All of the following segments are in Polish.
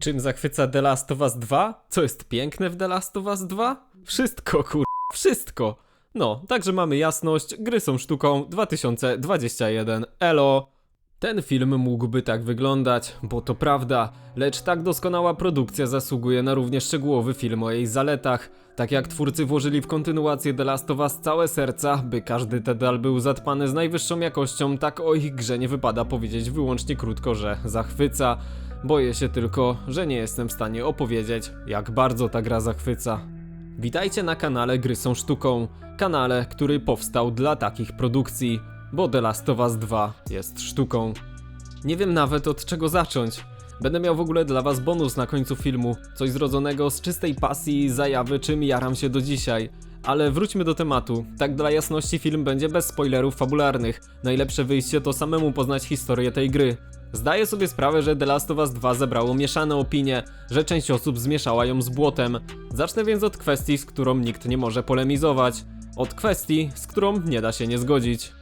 Czym zachwyca The Last of Us 2? Co jest piękne w The Last of Us 2? Wszystko, kur... Wszystko! No, także mamy jasność, gry są sztuką 2021. Elo! Ten film mógłby tak wyglądać, bo to prawda, lecz tak doskonała produkcja zasługuje na równie szczegółowy film o jej zaletach. Tak jak twórcy włożyli w kontynuację The Last of Us całe serca, by każdy dedal był zatpany z najwyższą jakością, tak o ich grze nie wypada powiedzieć wyłącznie krótko, że zachwyca. Boję się tylko, że nie jestem w stanie opowiedzieć, jak bardzo ta gra zachwyca. Witajcie na kanale Gry są sztuką, kanale, który powstał dla takich produkcji, bo The Last of Us 2 jest sztuką. Nie wiem nawet od czego zacząć. Będę miał w ogóle dla was bonus na końcu filmu, coś zrodzonego z czystej pasji zajawy, czym jaram się do dzisiaj. Ale wróćmy do tematu. Tak dla jasności film będzie bez spoilerów fabularnych. Najlepsze wyjście to samemu poznać historię tej gry. Zdaję sobie sprawę, że The Last of Us 2 zebrało mieszane opinie, że część osób zmieszała ją z błotem. Zacznę więc od kwestii, z którą nikt nie może polemizować. Od kwestii, z którą nie da się nie zgodzić.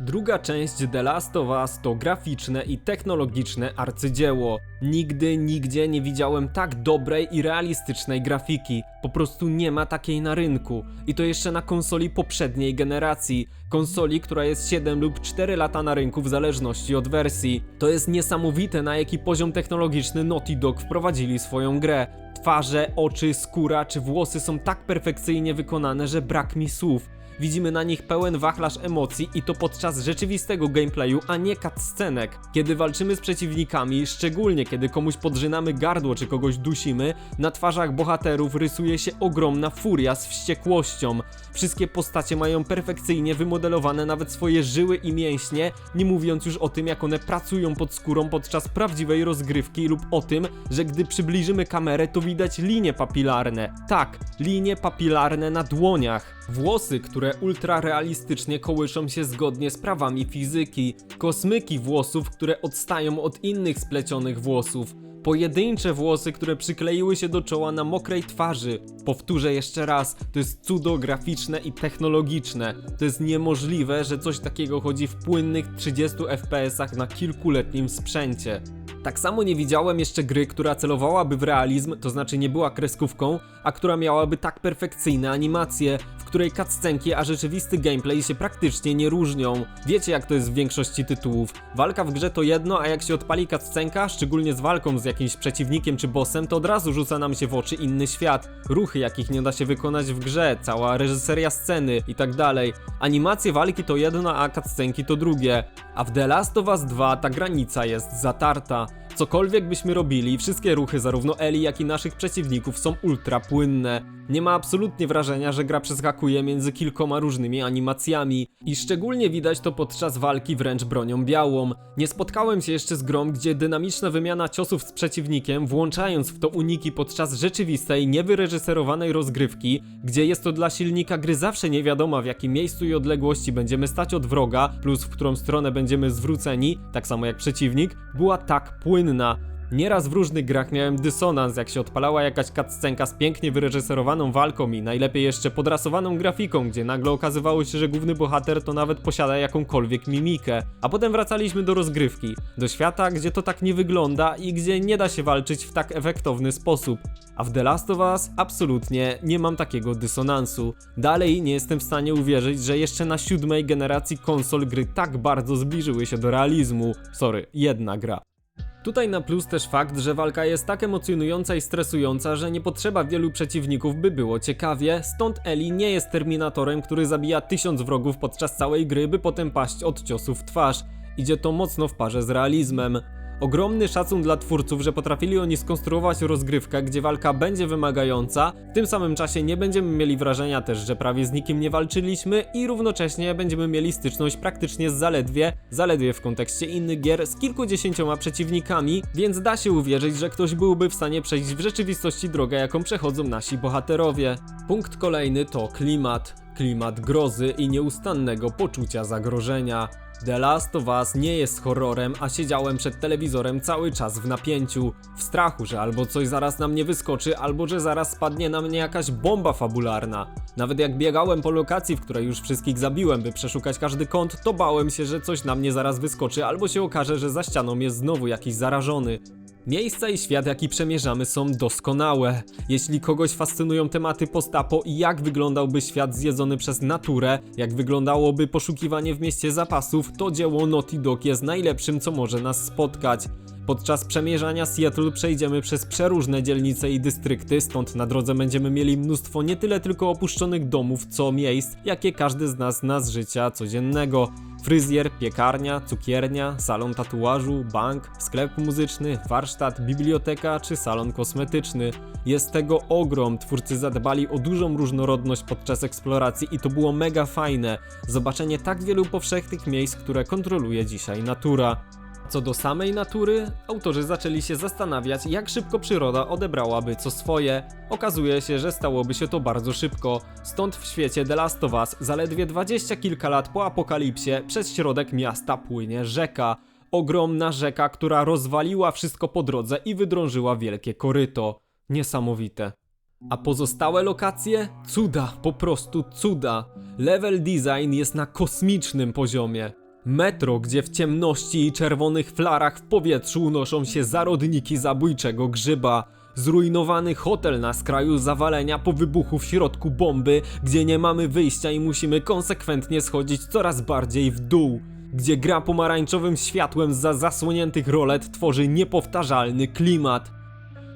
Druga część The Last of Us to graficzne i technologiczne arcydzieło. Nigdy, nigdzie nie widziałem tak dobrej i realistycznej grafiki. Po prostu nie ma takiej na rynku. I to jeszcze na konsoli poprzedniej generacji. Konsoli, która jest 7 lub 4 lata na rynku w zależności od wersji. To jest niesamowite na jaki poziom technologiczny Naughty Dog wprowadzili swoją grę. Twarze, oczy, skóra czy włosy są tak perfekcyjnie wykonane, że brak mi słów. Widzimy na nich pełen wachlarz emocji i to podczas rzeczywistego gameplayu, a nie cutscenek. Kiedy walczymy z przeciwnikami, szczególnie kiedy komuś podrzynamy gardło czy kogoś dusimy, na twarzach bohaterów rysuje się ogromna furia z wściekłością. Wszystkie postacie mają perfekcyjnie wymodelowane nawet swoje żyły i mięśnie, nie mówiąc już o tym jak one pracują pod skórą podczas prawdziwej rozgrywki lub o tym, że gdy przybliżymy kamerę to widać linie papilarne. Tak, linie papilarne na dłoniach. Włosy, które ultra realistycznie kołyszą się zgodnie z prawami fizyki. Kosmyki włosów, które odstają od innych splecionych włosów. Pojedyncze włosy, które przykleiły się do czoła na mokrej twarzy. Powtórzę jeszcze raz, to jest cudo graficzne i technologiczne. To jest niemożliwe, że coś takiego chodzi w płynnych 30 FPS-ach na kilkuletnim sprzęcie. Tak samo nie widziałem jeszcze gry, która celowałaby w realizm, to znaczy nie była kreskówką, a która miałaby tak perfekcyjne animacje, w której cutscenki a rzeczywisty gameplay się praktycznie nie różnią. Wiecie jak to jest w większości tytułów. Walka w grze to jedno, a jak się odpali cutscenka, szczególnie z walką z jakimś przeciwnikiem czy bossem, to od razu rzuca nam się w oczy inny świat. Ruchy jakich nie da się wykonać w grze, cała reżyseria sceny i tak dalej. Animacje walki to jedno, a cutscenki to drugie. A w The Last of Us 2 ta granica jest zatarta. Cokolwiek byśmy robili, wszystkie ruchy zarówno Eli, jak i naszych przeciwników są ultra płynne. Nie ma absolutnie wrażenia, że gra przeskakuje między kilkoma różnymi animacjami. I szczególnie widać to podczas walki wręcz bronią białą. Nie spotkałem się jeszcze z grą, gdzie dynamiczna wymiana ciosów z przeciwnikiem, włączając w to uniki podczas rzeczywistej, niewyreżyserowanej rozgrywki, gdzie jest to dla silnika gry zawsze nie wiadomo w jakim miejscu i odległości będziemy stać od wroga, plus w którą stronę będziemy zwróceni, tak samo jak przeciwnik, była tak płynna. Nieraz w różnych grach miałem dysonans, jak się odpalała jakaś cutscenka z pięknie wyreżyserowaną walką i najlepiej jeszcze podrasowaną grafiką, gdzie nagle okazywało się, że główny bohater to nawet posiada jakąkolwiek mimikę. A potem wracaliśmy do rozgrywki, do świata, gdzie to tak nie wygląda i gdzie nie da się walczyć w tak efektowny sposób. A w The Last of Us absolutnie nie mam takiego dysonansu. Dalej nie jestem w stanie uwierzyć, że jeszcze na siódmej generacji konsol gry tak bardzo zbliżyły się do realizmu. Sorry, jedna gra. Tutaj na plus też fakt, że walka jest tak emocjonująca i stresująca, że nie potrzeba wielu przeciwników, by było ciekawie, stąd Eli nie jest terminatorem, który zabija tysiąc wrogów podczas całej gry, by potem paść od ciosów w twarz. Idzie to mocno w parze z realizmem. Ogromny szacun dla twórców, że potrafili oni skonstruować rozgrywkę, gdzie walka będzie wymagająca, w tym samym czasie nie będziemy mieli wrażenia też, że prawie z nikim nie walczyliśmy i równocześnie będziemy mieli styczność praktycznie z zaledwie, zaledwie w kontekście innych gier, z kilkudziesięcioma przeciwnikami, więc da się uwierzyć, że ktoś byłby w stanie przejść w rzeczywistości drogę, jaką przechodzą nasi bohaterowie. Punkt kolejny to klimat. Klimat grozy i nieustannego poczucia zagrożenia. The Last of Us nie jest horrorem, a siedziałem przed telewizorem cały czas w napięciu, w strachu, że albo coś zaraz na mnie wyskoczy, albo że zaraz spadnie na mnie jakaś bomba fabularna. Nawet jak biegałem po lokacji, w której już wszystkich zabiłem, by przeszukać każdy kąt, to bałem się, że coś na mnie zaraz wyskoczy, albo się okaże, że za ścianą jest znowu jakiś zarażony. Miejsca i świat, jaki przemierzamy, są doskonałe. Jeśli kogoś fascynują tematy postapo i jak wyglądałby świat zjedzony przez naturę, jak wyglądałoby poszukiwanie w mieście zapasów, to dzieło Naughty Dog jest najlepszym, co może nas spotkać. Podczas przemierzania Seattle przejdziemy przez przeróżne dzielnice i dystrykty, stąd na drodze będziemy mieli mnóstwo nie tyle tylko opuszczonych domów, co miejsc, jakie każdy z nas zna z życia codziennego. Fryzjer, piekarnia, cukiernia, salon tatuażu, bank, sklep muzyczny, warsztat, biblioteka czy salon kosmetyczny. Jest tego ogrom, twórcy zadbali o dużą różnorodność podczas eksploracji i to było mega fajne. Zobaczenie tak wielu powszechnych miejsc, które kontroluje dzisiaj natura. Co do samej natury, autorzy zaczęli się zastanawiać, jak szybko przyroda odebrałaby co swoje. Okazuje się, że stałoby się to bardzo szybko. Stąd w świecie The Last of Us zaledwie dwadzieścia kilka lat po apokalipsie przez środek miasta płynie rzeka. Ogromna rzeka, która rozwaliła wszystko po drodze i wydrążyła wielkie koryto. Niesamowite. A pozostałe lokacje? Cuda, po prostu cuda. Level design jest na kosmicznym poziomie. Metro, gdzie w ciemności i czerwonych flarach w powietrzu unoszą się zarodniki zabójczego grzyba. Zrujnowany hotel na skraju zawalenia po wybuchu w środku bomby, gdzie nie mamy wyjścia i musimy konsekwentnie schodzić coraz bardziej w dół. Gdzie gra pomarańczowym światłem za zasłoniętych rolet tworzy niepowtarzalny klimat.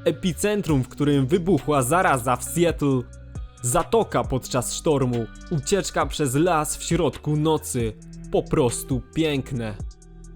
Epicentrum, w którym wybuchła zaraza w Seattle. Zatoka podczas sztormu, ucieczka przez las w środku nocy. Po prostu piękne.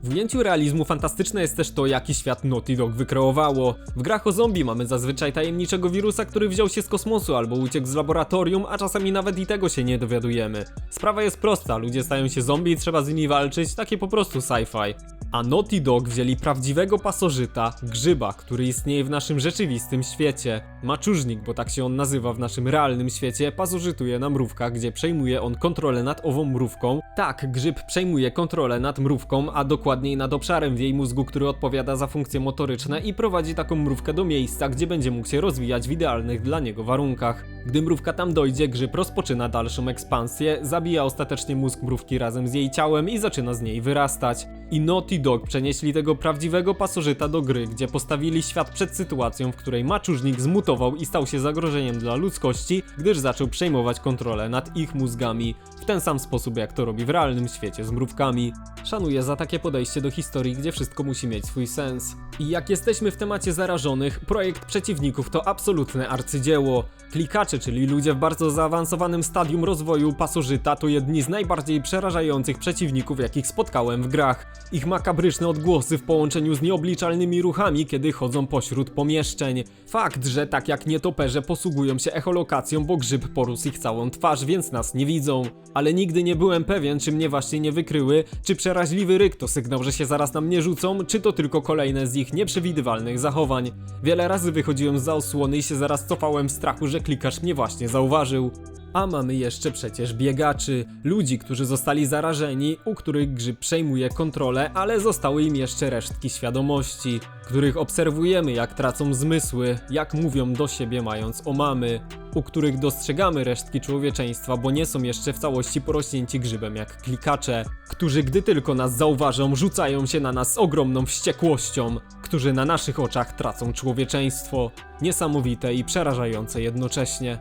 W ujęciu realizmu fantastyczne jest też to, jaki świat Naughty Dog wykreowało. W grach o zombie mamy zazwyczaj tajemniczego wirusa, który wziął się z kosmosu albo uciekł z laboratorium, a czasami nawet i tego się nie dowiadujemy. Sprawa jest prosta, ludzie stają się zombie i trzeba z nimi walczyć, takie po prostu sci-fi. A Naughty Dog wzięli prawdziwego pasożyta, grzyba, który istnieje w naszym rzeczywistym świecie. Maczużnik, bo tak się on nazywa w naszym realnym świecie, pasożytuje na mrówkach, gdzie przejmuje on kontrolę nad ową mrówką. Tak, grzyb przejmuje kontrolę nad mrówką, a dokładniej nad obszarem w jej mózgu, który odpowiada za funkcje motoryczne i prowadzi taką mrówkę do miejsca, gdzie będzie mógł się rozwijać w idealnych dla niego warunkach. Gdy mrówka tam dojdzie, grzyb rozpoczyna dalszą ekspansję, zabija ostatecznie mózg mrówki razem z jej ciałem i zaczyna z niej wyrastać. I Naughty Dog przenieśli tego prawdziwego pasożyta do gry, gdzie postawili świat przed sytuacją, w której maczużnik zmutował i stał się zagrożeniem dla ludzkości, gdyż zaczął przejmować kontrolę nad ich mózgami, w ten sam sposób jak to robi w realnym świecie z mrówkami. Szanuję za takie podejście do historii, gdzie wszystko musi mieć swój sens. I jak jesteśmy w temacie zarażonych, projekt przeciwników to absolutne arcydzieło. Klikacze, czyli ludzie w bardzo zaawansowanym stadium rozwoju pasożyta, to jedni z najbardziej przerażających przeciwników, jakich spotkałem w grach. Ich makabryczne odgłosy w połączeniu z nieobliczalnymi ruchami, kiedy chodzą pośród pomieszczeń. Fakt, że tak jak nietoperze posługują się echolokacją, bo grzyb porósł ich całą twarz, więc nas nie widzą. Ale nigdy nie byłem pewien, czy mnie właśnie nie wykryły, czy przeraźliwy ryk to sygnał, że się zaraz na mnie rzucą, czy to tylko kolejne z ich nieprzewidywalnych zachowań. Wiele razy wychodziłem z osłony i się zaraz cofałem w strachu, że klikarz mnie właśnie zauważył. A mamy jeszcze przecież biegaczy, ludzi, którzy zostali zarażeni, u których grzyb przejmuje kontrolę, ale zostały im jeszcze resztki świadomości, których obserwujemy jak tracą zmysły, jak mówią do siebie mając omamy, u których dostrzegamy resztki człowieczeństwa, bo nie są jeszcze w całości porośnięci grzybem jak klikacze, którzy gdy tylko nas zauważą, rzucają się na nas z ogromną wściekłością, którzy na naszych oczach tracą człowieczeństwo. Niesamowite i przerażające jednocześnie.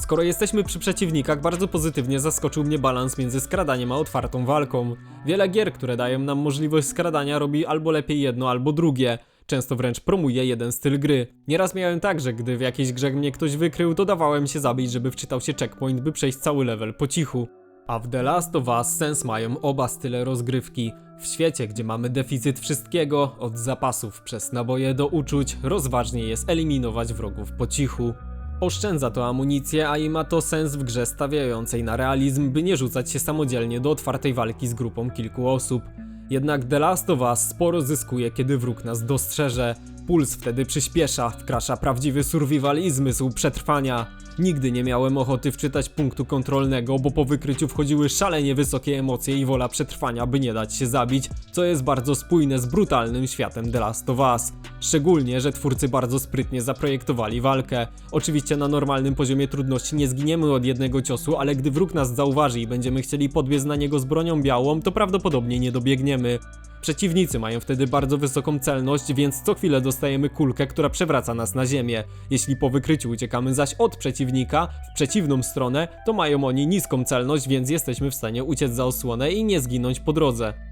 Skoro jesteśmy przy przeciwnikach, bardzo pozytywnie zaskoczył mnie balans między skradaniem a otwartą walką. Wiele gier, które dają nam możliwość skradania, robi albo lepiej jedno, albo drugie. Często wręcz promuje jeden styl gry. Nieraz miałem tak, że gdy w jakiejś grze mnie ktoś wykrył, to dawałem się zabić, żeby wczytał się checkpoint, by przejść cały level po cichu. A w The Last of Us sens mają oba style rozgrywki. W świecie, gdzie mamy deficyt wszystkiego, od zapasów przez naboje do uczuć, rozważnie jest eliminować wrogów po cichu. Oszczędza to amunicję, a i ma to sens w grze stawiającej na realizm, by nie rzucać się samodzielnie do otwartej walki z grupą kilku osób. Jednak The Last of Us sporo zyskuje, kiedy wróg nas dostrzeże. Puls wtedy przyspiesza, wkracza prawdziwy survival i zmysł przetrwania. Nigdy nie miałem ochoty wczytać punktu kontrolnego, bo po wykryciu wchodziły szalenie wysokie emocje i wola przetrwania, by nie dać się zabić, co jest bardzo spójne z brutalnym światem The Last of Us. Szczególnie, że twórcy bardzo sprytnie zaprojektowali walkę. Oczywiście na normalnym poziomie trudności nie zginiemy od jednego ciosu, ale gdy wróg nas zauważy i będziemy chcieli podbiec na niego z bronią białą, to prawdopodobnie nie dobiegniemy. Przeciwnicy mają wtedy bardzo wysoką celność, więc co chwilę dostajemy kulkę, która przewraca nas na ziemię. Jeśli po wykryciu uciekamy zaś od przeciwnika w przeciwną stronę, to mają oni niską celność, więc jesteśmy w stanie uciec za osłonę i nie zginąć po drodze.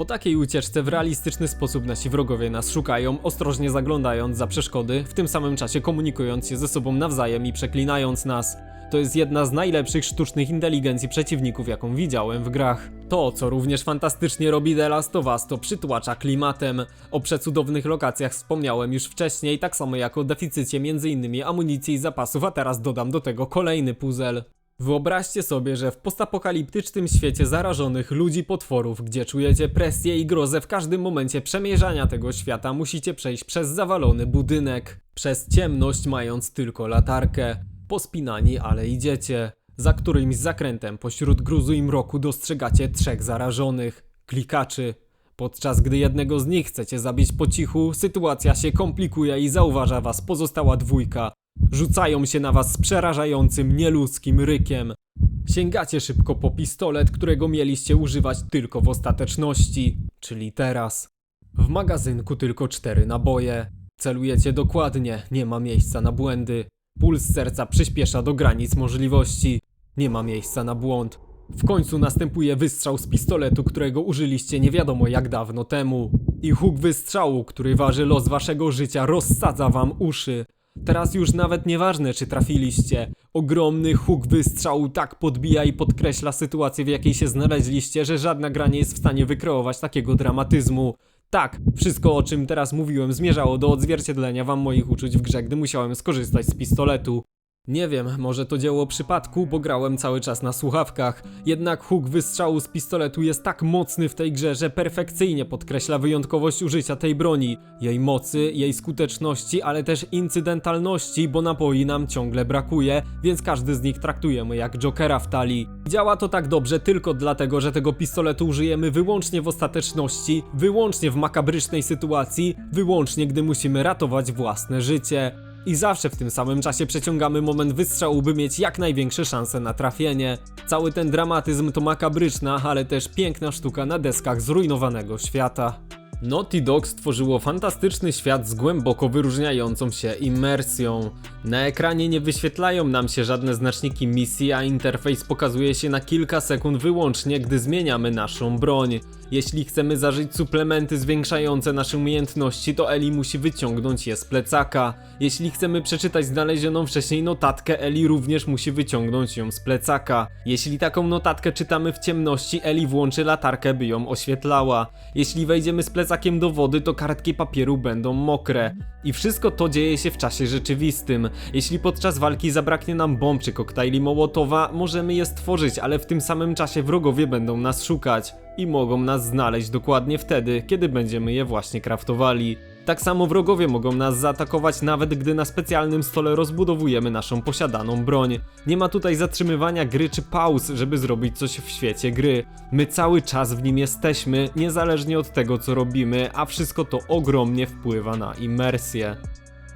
Po takiej ucieczce w realistyczny sposób nasi wrogowie nas szukają, ostrożnie zaglądając za przeszkody, w tym samym czasie komunikując się ze sobą nawzajem i przeklinając nas. To jest jedna z najlepszych sztucznych inteligencji przeciwników, jaką widziałem w grach. To, co również fantastycznie robi The Last of Us, to przytłacza klimatem. O przecudownych lokacjach wspomniałem już wcześniej, tak samo jak o deficycie m.in. amunicji i zapasów, a teraz dodam do tego kolejny puzzle. Wyobraźcie sobie, że w postapokaliptycznym świecie zarażonych ludzi potworów, gdzie czujecie presję i grozę w każdym momencie przemierzania tego świata, musicie przejść przez zawalony budynek. Przez ciemność mając tylko latarkę. Pospinani, ale idziecie. Za którymś zakrętem pośród gruzu i mroku dostrzegacie trzech zarażonych. Klikaczy. Podczas gdy jednego z nich chcecie zabić po cichu, sytuacja się komplikuje i zauważa was pozostała dwójka. Rzucają się na was z przerażającym, nieludzkim rykiem. Sięgacie szybko po pistolet, którego mieliście używać tylko w ostateczności, czyli teraz. W magazynku tylko cztery naboje. Celujecie dokładnie, nie ma miejsca na błędy. Puls serca przyspiesza do granic możliwości. Nie ma miejsca na błąd. W końcu następuje wystrzał z pistoletu, którego użyliście nie wiadomo jak dawno temu. I huk wystrzału, który waży los waszego życia, rozsadza wam uszy. Teraz już nawet nieważne, czy trafiliście. Ogromny huk wystrzału tak podbija i podkreśla sytuację, w jakiej się znaleźliście, że żadna gra nie jest w stanie wykreować takiego dramatyzmu. Tak, wszystko o czym teraz mówiłem zmierzało do odzwierciedlenia wam moich uczuć w grze, gdy musiałem skorzystać z pistoletu. Nie wiem, może to dzieło przypadku, bo grałem cały czas na słuchawkach. Jednak huk wystrzału z pistoletu jest tak mocny w tej grze, że perfekcyjnie podkreśla wyjątkowość użycia tej broni. Jej mocy, jej skuteczności, ale też incydentalności, bo naboi nam ciągle brakuje, więc każdy z nich traktujemy jak Jokera w talii. Działa to tak dobrze tylko dlatego, że tego pistoletu użyjemy wyłącznie w ostateczności, wyłącznie w makabrycznej sytuacji, wyłącznie gdy musimy ratować własne życie. I zawsze w tym samym czasie przeciągamy moment wystrzału, by mieć jak największe szanse na trafienie. Cały ten dramatyzm to makabryczna, ale też piękna sztuka na deskach zrujnowanego świata. Naughty Dog stworzyło fantastyczny świat z głęboko wyróżniającą się immersją. Na ekranie nie wyświetlają nam się żadne znaczniki misji, a interfejs pokazuje się na kilka sekund wyłącznie, gdy zmieniamy naszą broń. Jeśli chcemy zażyć suplementy zwiększające nasze umiejętności, to Eli musi wyciągnąć je z plecaka. Jeśli chcemy przeczytać znalezioną wcześniej notatkę, Eli również musi wyciągnąć ją z plecaka. Jeśli taką notatkę czytamy w ciemności, Eli włączy latarkę, by ją oświetlała. Jeśli wejdziemy z plecakiem do wody, to kartki papieru będą mokre. I wszystko to dzieje się w czasie rzeczywistym. Jeśli podczas walki zabraknie nam bomb czy koktajli Mołotowa, możemy je stworzyć, ale w tym samym czasie wrogowie będą nas szukać i mogą nas znaleźć dokładnie wtedy, kiedy będziemy je właśnie kraftowali. Tak samo wrogowie mogą nas zaatakować nawet gdy na specjalnym stole rozbudowujemy naszą posiadaną broń. Nie ma tutaj zatrzymywania gry czy pauz, żeby zrobić coś w świecie gry. My cały czas w nim jesteśmy, niezależnie od tego co robimy, a wszystko to ogromnie wpływa na imersję.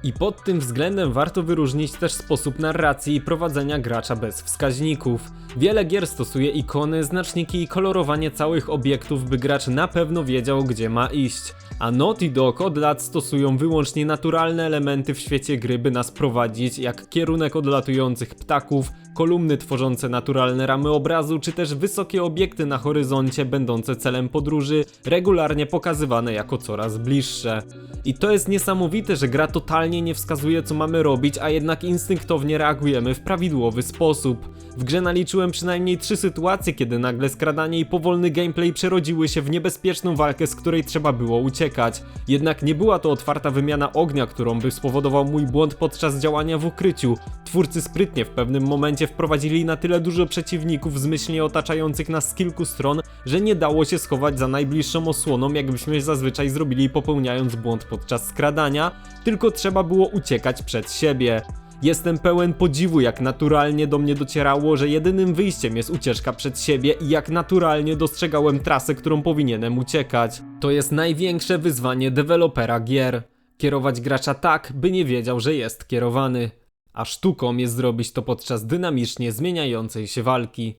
I pod tym względem warto wyróżnić też sposób narracji i prowadzenia gracza bez wskaźników. Wiele gier stosuje ikony, znaczniki i kolorowanie całych obiektów, by gracz na pewno wiedział gdzie ma iść. A Naughty Dog od lat stosują wyłącznie naturalne elementy w świecie gry, by nas prowadzić, jak kierunek odlatujących ptaków, kolumny tworzące naturalne ramy obrazu, czy też wysokie obiekty na horyzoncie będące celem podróży, regularnie pokazywane jako coraz bliższe. I to jest niesamowite, że gra totalnie nie wskazuje co mamy robić, a jednak instynktownie reagujemy w prawidłowy sposób. W grze naliczyłem przynajmniej trzy sytuacje, kiedy nagle skradanie i powolny gameplay przerodziły się w niebezpieczną walkę, z której trzeba było uciekać. Jednak nie była to otwarta wymiana ognia, którą by spowodował mój błąd podczas działania w ukryciu. Twórcy sprytnie w pewnym momencie wprowadzili na tyle dużo przeciwników zmyślnie otaczających nas z kilku stron, że nie dało się schować za najbliższą osłoną, jakbyśmy zazwyczaj zrobili popełniając błąd podczas skradania, tylko trzeba było uciekać przed siebie. Jestem pełen podziwu, jak naturalnie do mnie docierało, że jedynym wyjściem jest ucieczka przed siebie i jak naturalnie dostrzegałem trasę, którą powinienem uciekać. To jest największe wyzwanie dewelopera gier. Kierować gracza tak, by nie wiedział, że jest kierowany. A sztuką jest zrobić to podczas dynamicznie zmieniającej się walki.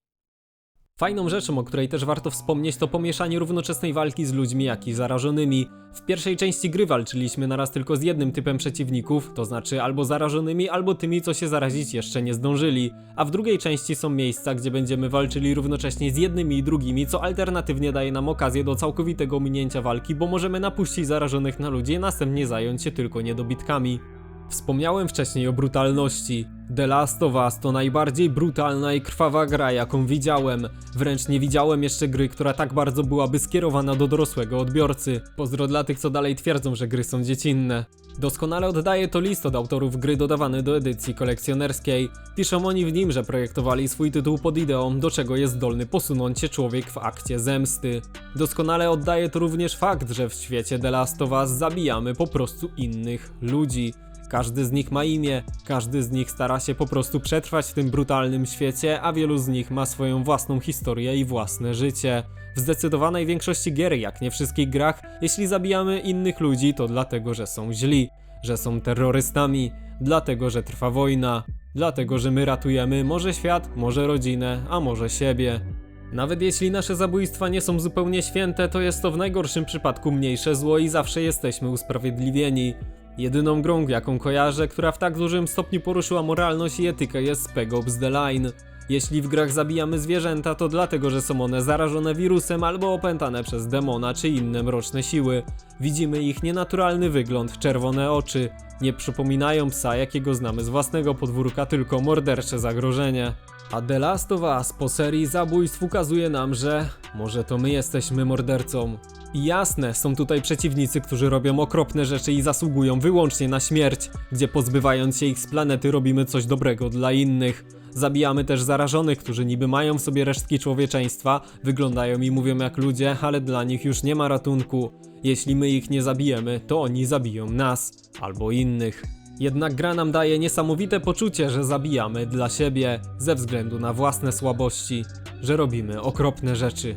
Fajną rzeczą, o której też warto wspomnieć, to pomieszanie równoczesnej walki z ludźmi, jak i zarażonymi. W pierwszej części gry walczyliśmy naraz tylko z jednym typem przeciwników, to znaczy albo zarażonymi, albo tymi, co się zarazić jeszcze nie zdążyli. A w drugiej części są miejsca, gdzie będziemy walczyli równocześnie z jednymi i drugimi, co alternatywnie daje nam okazję do całkowitego minięcia walki, bo możemy napuścić zarażonych na ludzi, a następnie zająć się tylko niedobitkami. Wspomniałem wcześniej o brutalności. The Last of Us to najbardziej brutalna i krwawa gra, jaką widziałem. Wręcz nie widziałem jeszcze gry, która tak bardzo byłaby skierowana do dorosłego odbiorcy. Pozdro dla tych, co dalej twierdzą, że gry są dziecinne. Doskonale oddaje to list od autorów gry dodawany do edycji kolekcjonerskiej. Piszą oni w nim, że projektowali swój tytuł pod ideą, do czego jest zdolny posunąć się człowiek w akcie zemsty. Doskonale oddaje to również fakt, że w świecie The Last of Us zabijamy po prostu innych ludzi. Każdy z nich ma imię, każdy z nich stara się po prostu przetrwać w tym brutalnym świecie, a wielu z nich ma swoją własną historię i własne życie. W zdecydowanej większości gier, jak nie wszystkich grach, jeśli zabijamy innych ludzi, to dlatego, że są źli, że są terrorystami, dlatego, że trwa wojna, dlatego, że my ratujemy może świat, może rodzinę, a może siebie. Nawet jeśli nasze zabójstwa nie są zupełnie święte, to jest to w najgorszym przypadku mniejsze zło i zawsze jesteśmy usprawiedliwieni. Jedyną grą, jaką kojarzę, która w tak dużym stopniu poruszyła moralność i etykę jest Spec Ops The Line. Jeśli w grach zabijamy zwierzęta, to dlatego, że są one zarażone wirusem albo opętane przez demona czy inne mroczne siły. Widzimy ich nienaturalny wygląd, czerwone oczy. Nie przypominają psa, jakiego znamy z własnego podwórka, tylko mordercze zagrożenie. A The Last of Us po serii zabójstw ukazuje nam, że może to my jesteśmy mordercą. Jasne, są tutaj przeciwnicy, którzy robią okropne rzeczy i zasługują wyłącznie na śmierć, gdzie pozbywając się ich z planety robimy coś dobrego dla innych. Zabijamy też zarażonych, którzy niby mają w sobie resztki człowieczeństwa, wyglądają i mówią jak ludzie, ale dla nich już nie ma ratunku. Jeśli my ich nie zabijemy, to oni zabiją nas albo innych. Jednak gra nam daje niesamowite poczucie, że zabijamy dla siebie, ze względu na własne słabości, że robimy okropne rzeczy.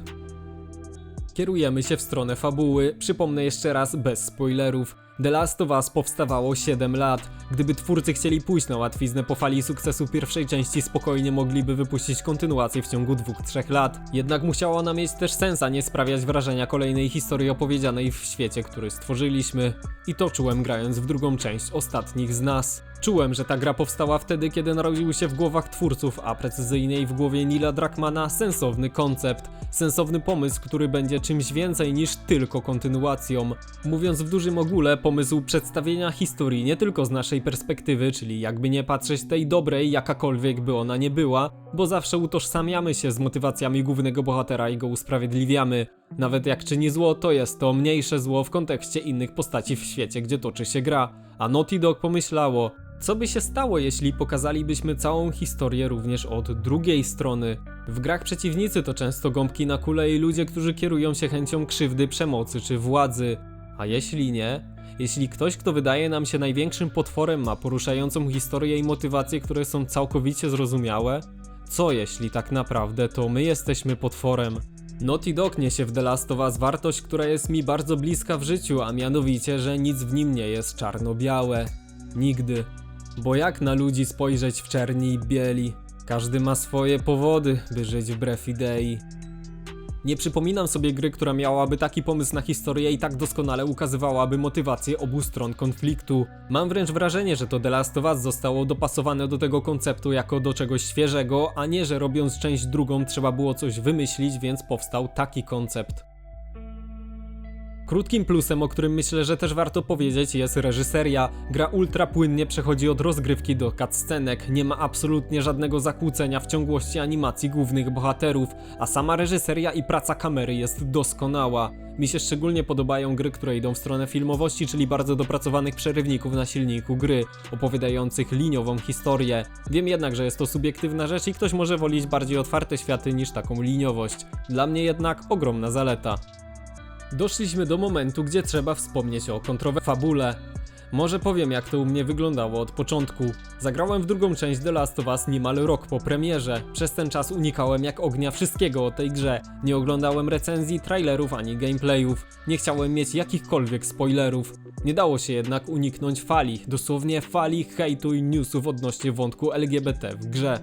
Kierujemy się w stronę fabuły, przypomnę jeszcze raz bez spoilerów. The Last of Us powstawało 7 lat. Gdyby twórcy chcieli pójść na łatwiznę po fali sukcesu pierwszej części, spokojnie mogliby wypuścić kontynuację w ciągu 2-3 lat. Jednak musiała ona mieć też sens, a nie sprawiać wrażenia kolejnej historii opowiedzianej w świecie, który stworzyliśmy. I to czułem grając w drugą część Ostatnich z nas. Czułem, że ta gra powstała wtedy, kiedy narodził się w głowach twórców, a precyzyjniej w głowie Nila Druckmana sensowny koncept, sensowny pomysł, który będzie czymś więcej niż tylko kontynuacją. Mówiąc w dużym ogóle, pomysł przedstawienia historii nie tylko z naszej perspektywy, czyli jakby nie patrzeć tej dobrej, jakakolwiek by ona nie była, bo zawsze utożsamiamy się z motywacjami głównego bohatera i go usprawiedliwiamy. Nawet jak czyni zło, to jest to mniejsze zło w kontekście innych postaci w świecie, gdzie toczy się gra. A Naughty Dog pomyślało, co by się stało, jeśli pokazalibyśmy całą historię również od drugiej strony? W grach przeciwnicy to często gąbki na kule i ludzie, którzy kierują się chęcią krzywdy, przemocy czy władzy. A jeśli nie? Jeśli ktoś, kto wydaje nam się największym potworem, ma poruszającą historię i motywacje, które są całkowicie zrozumiałe? Co jeśli tak naprawdę to my jesteśmy potworem? Naughty Dog niesie w The Last of Us wartość, która jest mi bardzo bliska w życiu, a mianowicie, że nic w nim nie jest czarno-białe. Nigdy. Bo jak na ludzi spojrzeć w czerni i bieli? Każdy ma swoje powody, by żyć wbrew idei. Nie przypominam sobie gry, która miałaby taki pomysł na historię i tak doskonale ukazywałaby motywację obu stron konfliktu. Mam wręcz wrażenie, że to The Last of Us zostało dopasowane do tego konceptu jako do czegoś świeżego, a nie, że robiąc część drugą trzeba było coś wymyślić, więc powstał taki koncept. Krótkim plusem, o którym myślę, że też warto powiedzieć, jest reżyseria. Gra ultra płynnie przechodzi od rozgrywki do cutscenek, nie ma absolutnie żadnego zakłócenia w ciągłości animacji głównych bohaterów, a sama reżyseria i praca kamery jest doskonała. Mi się szczególnie podobają gry, które idą w stronę filmowości, czyli bardzo dopracowanych przerywników na silniku gry, opowiadających liniową historię. Wiem jednak, że jest to subiektywna rzecz i ktoś może wolić bardziej otwarte światy niż taką liniowość. Dla mnie jednak ogromna zaleta. Doszliśmy do momentu, gdzie trzeba wspomnieć o kontrowe fabule. Może powiem, jak to u mnie wyglądało od początku. Zagrałem w drugą część The Last of Us niemal rok po premierze. Przez ten czas unikałem jak ognia wszystkiego o tej grze. Nie oglądałem recenzji, trailerów ani gameplayów. Nie chciałem mieć jakichkolwiek spoilerów. Nie dało się jednak uniknąć fali, dosłownie fali hejtu i newsów odnośnie wątku LGBT w grze.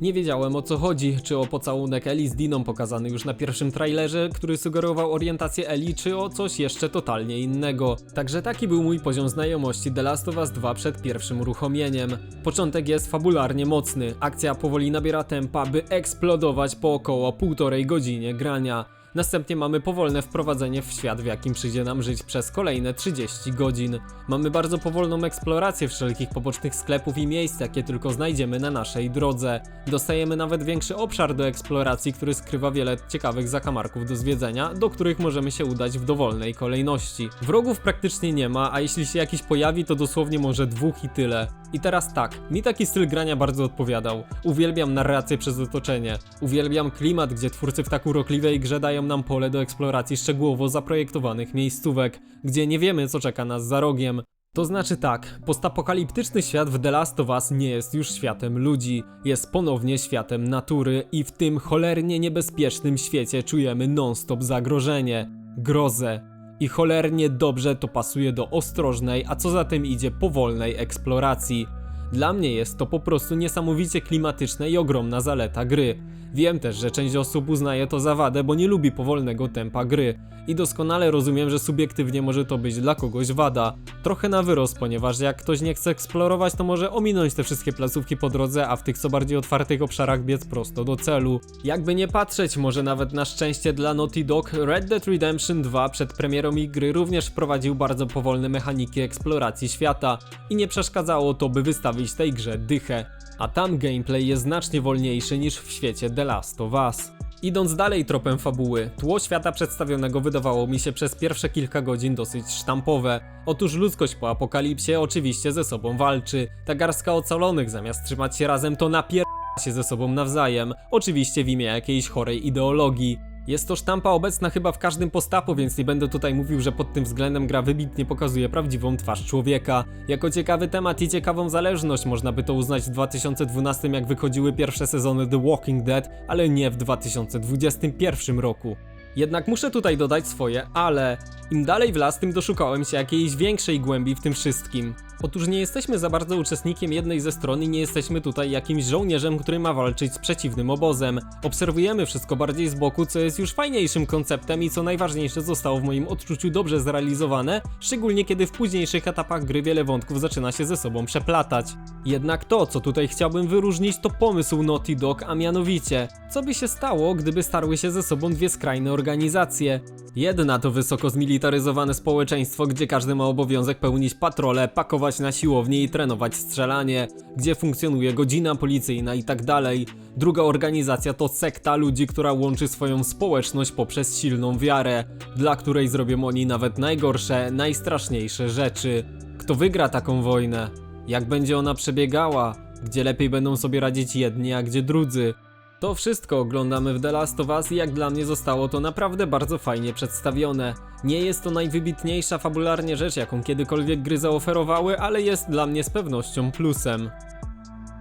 Nie wiedziałem o co chodzi, czy o pocałunek Eli z Diną pokazany już na pierwszym trailerze, który sugerował orientację Eli, czy o coś jeszcze totalnie innego. Także taki był mój poziom znajomości The Last of Us 2 przed pierwszym uruchomieniem. Początek jest fabularnie mocny, akcja powoli nabiera tempa, by eksplodować po około półtorej godzinie grania. Następnie mamy powolne wprowadzenie w świat, w jakim przyjdzie nam żyć przez kolejne 30 godzin. Mamy bardzo powolną eksplorację wszelkich pobocznych sklepów i miejsc, jakie tylko znajdziemy na naszej drodze. Dostajemy nawet większy obszar do eksploracji, który skrywa wiele ciekawych zakamarków do zwiedzenia, do których możemy się udać w dowolnej kolejności. Wrogów praktycznie nie ma, a jeśli się jakiś pojawi, to dosłownie może dwóch i tyle. I teraz tak, mi taki styl grania bardzo odpowiadał. Uwielbiam narrację przez otoczenie. Uwielbiam klimat, gdzie twórcy w tak urokliwej grze dają nam pole do eksploracji szczegółowo zaprojektowanych miejscówek, gdzie nie wiemy co czeka nas za rogiem. To znaczy tak, postapokaliptyczny świat w The Last of Us nie jest już światem ludzi, jest ponownie światem natury i w tym cholernie niebezpiecznym świecie czujemy non-stop zagrożenie, grozę. I cholernie dobrze to pasuje do ostrożnej, a co za tym idzie powolnej eksploracji. Dla mnie jest to po prostu niesamowicie klimatyczne i ogromna zaleta gry. Wiem też, że część osób uznaje to za wadę, bo nie lubi powolnego tempa gry. I doskonale rozumiem, że subiektywnie może to być dla kogoś wada. Trochę na wyrost, ponieważ jak ktoś nie chce eksplorować, to może ominąć te wszystkie placówki po drodze, a w tych co bardziej otwartych obszarach biec prosto do celu. Jakby nie patrzeć, może nawet na szczęście dla Naughty Dog, Red Dead Redemption 2 przed premierą gry również wprowadził bardzo powolne mechaniki eksploracji świata i nie przeszkadzało to, by wystawić tej grze dychę. A tam gameplay jest znacznie wolniejszy niż w świecie The Last of Us. Idąc dalej tropem fabuły, tło świata przedstawionego wydawało mi się przez pierwsze kilka godzin dosyć sztampowe. Otóż ludzkość po apokalipsie oczywiście ze sobą walczy. Ta garstka ocalonych zamiast trzymać się razem to napier się ze sobą nawzajem, oczywiście w imię jakiejś chorej ideologii. Jest to sztampa obecna chyba w każdym postapu, więc nie będę tutaj mówił, że pod tym względem gra wybitnie pokazuje prawdziwą twarz człowieka. Jako ciekawy temat i ciekawą zależność można by to uznać w 2012 jak wychodziły pierwsze sezony The Walking Dead, ale nie w 2021 roku. Jednak muszę tutaj dodać swoje, ale im dalej w las, tym doszukałem się jakiejś większej głębi w tym wszystkim. Otóż nie jesteśmy za bardzo uczestnikiem jednej ze stron i nie jesteśmy tutaj jakimś żołnierzem, który ma walczyć z przeciwnym obozem. Obserwujemy wszystko bardziej z boku, co jest już fajniejszym konceptem i co najważniejsze zostało w moim odczuciu dobrze zrealizowane, szczególnie kiedy w późniejszych etapach gry wiele wątków zaczyna się ze sobą przeplatać. Jednak to, co tutaj chciałbym wyróżnić, to pomysł Naughty Dog, a mianowicie, co by się stało, gdyby starły się ze sobą dwie skrajne organizacje. Jedna to wysoko zmilitaryzowane społeczeństwo, gdzie każdy ma obowiązek pełnić patrole, pakować na siłowni i trenować strzelanie, gdzie funkcjonuje godzina policyjna i tak dalej. Druga organizacja to sekta ludzi, która łączy swoją społeczność poprzez silną wiarę, dla której zrobią oni nawet najgorsze, najstraszniejsze rzeczy. Kto wygra taką wojnę? Jak będzie ona przebiegała? Gdzie lepiej będą sobie radzić jedni, a gdzie drudzy? To wszystko oglądamy w The Last of Us i jak dla mnie zostało to naprawdę bardzo fajnie przedstawione. Nie jest to najwybitniejsza fabularnie rzecz, jaką kiedykolwiek gry zaoferowały, ale jest dla mnie z pewnością plusem.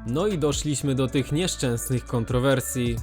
No i doszliśmy do tych nieszczęsnych kontrowersji.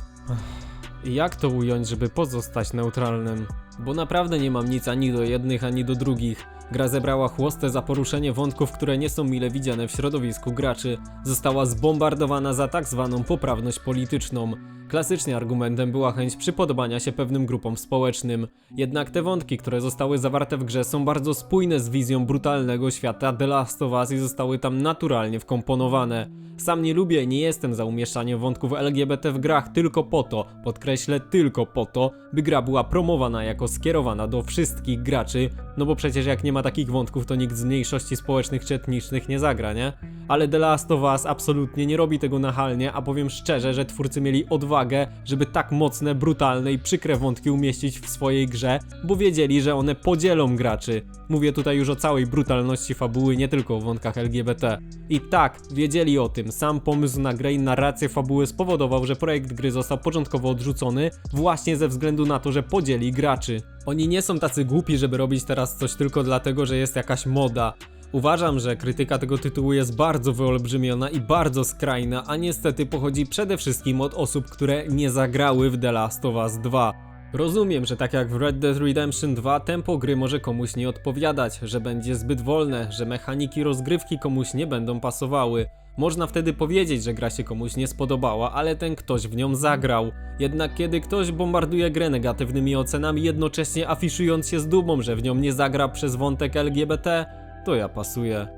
Jak to ująć, żeby pozostać neutralnym? Bo naprawdę nie mam nic ani do jednych, ani do drugich. Gra zebrała chłostę za poruszenie wątków, które nie są mile widziane w środowisku graczy. Została zbombardowana za tak zwaną poprawność polityczną. Klasycznie argumentem była chęć przypodobania się pewnym grupom społecznym. Jednak te wątki, które zostały zawarte w grze są bardzo spójne z wizją brutalnego świata The Last of Us i zostały tam naturalnie wkomponowane. Sam nie lubię i nie jestem za umieszczaniem wątków LGBT w grach tylko po to, podkreślę tylko po to, by gra była promowana jako skierowana do wszystkich graczy, no bo przecież jak nie ma takich wątków, to nikt z mniejszości społecznych czy etnicznych nie zagra, nie? Ale The Last of Us absolutnie nie robi tego nachalnie, a powiem szczerze, że twórcy mieli odwagę, żeby tak mocne, brutalne i przykre wątki umieścić w swojej grze, bo wiedzieli, że one podzielą graczy. Mówię tutaj już o całej brutalności fabuły, nie tylko o wątkach LGBT. I tak, wiedzieli o tym. Sam pomysł na grę i narrację fabuły spowodował, że projekt gry został początkowo odrzucony właśnie ze względu na to, że podzieli graczy. Oni nie są tacy głupi, żeby robić teraz coś tylko dlatego, że jest jakaś moda. Uważam, że krytyka tego tytułu jest bardzo wyolbrzymiona i bardzo skrajna, a niestety pochodzi przede wszystkim od osób, które nie zagrały w The Last of Us 2. Rozumiem, że tak jak w Red Dead Redemption 2 tempo gry może komuś nie odpowiadać, że będzie zbyt wolne, że mechaniki rozgrywki komuś nie będą pasowały. Można wtedy powiedzieć, że gra się komuś nie spodobała, ale ten ktoś w nią zagrał. Jednak kiedy ktoś bombarduje grę negatywnymi ocenami, jednocześnie afiszując się z dumą, że w nią nie zagra przez wątek LGBT, to ja pasuję.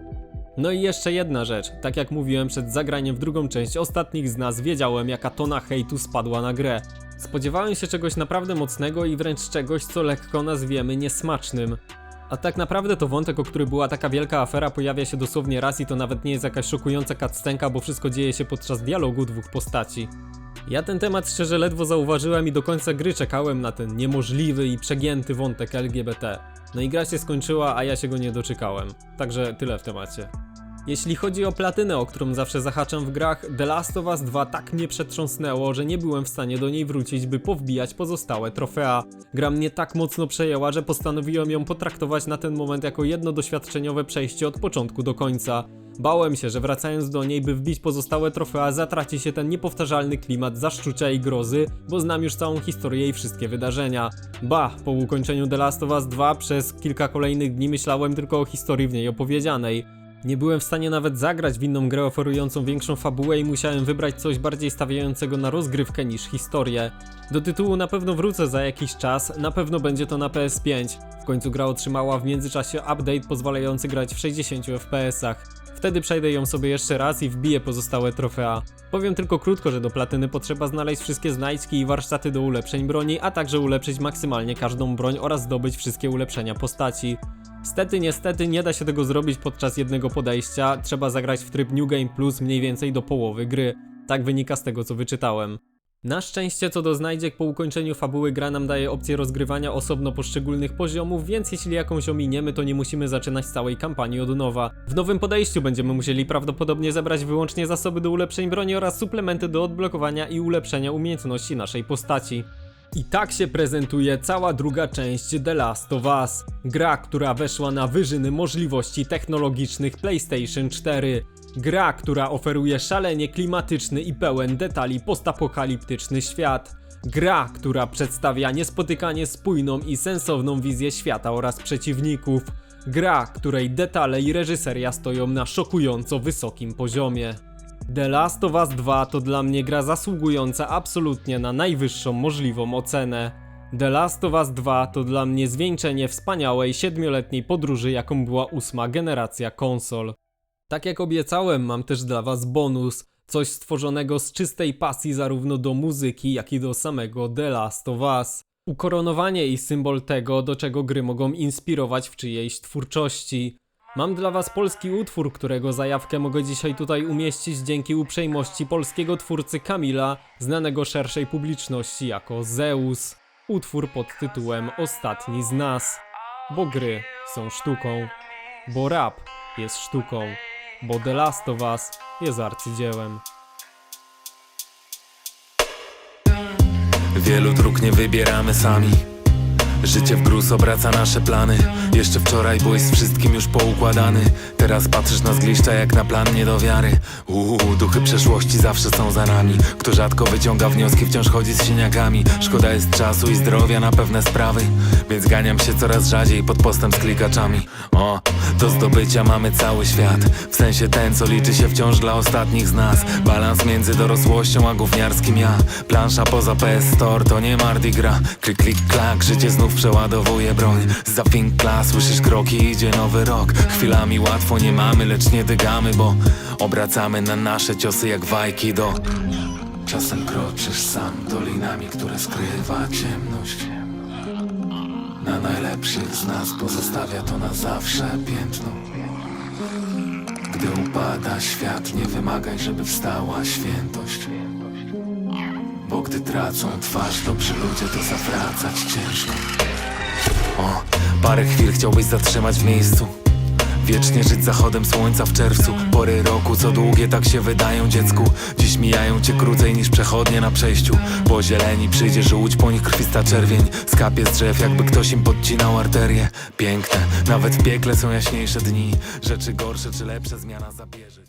No i jeszcze jedna rzecz. Tak jak mówiłem przed zagraniem w drugą część, ostatnich z nas wiedziałem, jaka tona hejtu spadła na grę. Spodziewałem się czegoś naprawdę mocnego i wręcz czegoś, co lekko nazwiemy niesmacznym. A tak naprawdę to wątek, o który była taka wielka afera, pojawia się dosłownie raz i to nawet nie jest jakaś szokująca cutscenka, bo wszystko dzieje się podczas dialogu dwóch postaci. Ja ten temat szczerze ledwo zauważyłem i do końca gry czekałem na ten niemożliwy i przegięty wątek LGBT. No i gra się skończyła, a ja się go nie doczekałem. Także tyle w temacie. Jeśli chodzi o platynę, o którą zawsze zahaczam w grach, The Last of Us 2 tak mnie przetrząsnęło, że nie byłem w stanie do niej wrócić, by powbijać pozostałe trofea. Gra mnie tak mocno przejęła, że postanowiłem ją potraktować na ten moment jako jedno doświadczeniowe przejście od początku do końca. Bałem się, że wracając do niej, by wbić pozostałe trofea, zatraci się ten niepowtarzalny klimat zaszczucia i grozy, bo znam już całą historię i wszystkie wydarzenia. Ba, po ukończeniu The Last of Us 2 przez kilka kolejnych dni myślałem tylko o historii w niej opowiedzianej. Nie byłem w stanie nawet zagrać w inną grę oferującą większą fabułę i musiałem wybrać coś bardziej stawiającego na rozgrywkę niż historię. Do tytułu na pewno wrócę za jakiś czas, na pewno będzie to na PS5. W końcu gra otrzymała w międzyczasie update pozwalający grać w 60 FPS-ach. Wtedy przejdę ją sobie jeszcze raz i wbiję pozostałe trofea. Powiem tylko krótko, że do platyny potrzeba znaleźć wszystkie znajdźki i warsztaty do ulepszeń broni, a także ulepszyć maksymalnie każdą broń oraz zdobyć wszystkie ulepszenia postaci. Stety, niestety nie da się tego zrobić podczas jednego podejścia, trzeba zagrać w tryb New Game Plus mniej więcej do połowy gry. Tak wynika z tego co wyczytałem. Na szczęście co do znajdziek po ukończeniu fabuły gra nam daje opcję rozgrywania osobno poszczególnych poziomów, więc jeśli jakąś ominiemy to nie musimy zaczynać całej kampanii od nowa. W nowym podejściu będziemy musieli prawdopodobnie zebrać wyłącznie zasoby do ulepszeń broni oraz suplementy do odblokowania i ulepszenia umiejętności naszej postaci. I tak się prezentuje cała druga część The Last of Us. Gra, która weszła na wyżyny możliwości technologicznych PlayStation 4. Gra, która oferuje szalenie klimatyczny i pełen detali postapokaliptyczny świat. Gra, która przedstawia niespotykanie spójną i sensowną wizję świata oraz przeciwników. Gra, której detale i reżyseria stoją na szokująco wysokim poziomie. The Last of Us 2 to dla mnie gra zasługująca absolutnie na najwyższą możliwą ocenę. The Last of Us 2 to dla mnie zwieńczenie wspaniałej siedmioletniej podróży, jaką była ósma generacja konsol. Tak jak obiecałem, mam też dla Was bonus. Coś stworzonego z czystej pasji zarówno do muzyki, jak i do samego The Last of Us. Ukoronowanie i symbol tego, do czego gry mogą inspirować w czyjejś twórczości. Mam dla Was polski utwór, którego zajawkę mogę dzisiaj tutaj umieścić dzięki uprzejmości polskiego twórcy Kamila, znanego szerszej publiczności jako Zeus. Utwór pod tytułem Ostatni z nas. Bo gry są sztuką. Bo rap jest sztuką. Bo The Last of Us jest arcydziełem. Wielu dróg nie wybieramy sami Życie w gruz obraca nasze plany Jeszcze wczoraj byłeś z wszystkim już poukładany. Teraz patrzysz na zgliszcza jak na plan nie do wiary. Uuu, duchy przeszłości zawsze są za nami. Kto rzadko wyciąga wnioski wciąż chodzi z siniakami. Szkoda jest czasu i zdrowia na pewne sprawy. Więc ganiam się coraz rzadziej pod postem z klikaczami. O, do zdobycia mamy cały świat. W sensie ten co liczy się wciąż dla ostatnich z nas. Balans między dorosłością a gówniarskim ja. Plansza poza PS Store to nie Mardi Gras. Klik, klik, klak, życie znów przeładowuje broń. Za słyszysz kroki, idzie nowy rok. Chwilami łatwo nie mamy, lecz nie dygamy Bo obracamy na nasze ciosy jak wajki do Czasem kroczysz sam dolinami, które skrywa ciemność. Na najlepszych z nas pozostawia to na zawsze piętno. Gdy upada świat, nie wymagaj, żeby wstała świętość. Bo gdy tracą twarz, dobrzy ludzie to zawracać ciężko O, parę chwil chciałbyś zatrzymać w miejscu. Wiecznie żyć zachodem słońca w czerwcu. Pory roku co długie tak się wydają dziecku. Dziś mijają cię krócej niż przechodnie na przejściu. Po zieleni przyjdzie żółć, po nich krwista czerwień. Skapie z drzew jakby ktoś im podcinał arterię. Piękne, nawet w piekle są jaśniejsze dni. Rzeczy gorsze czy lepsze zmiana zabierze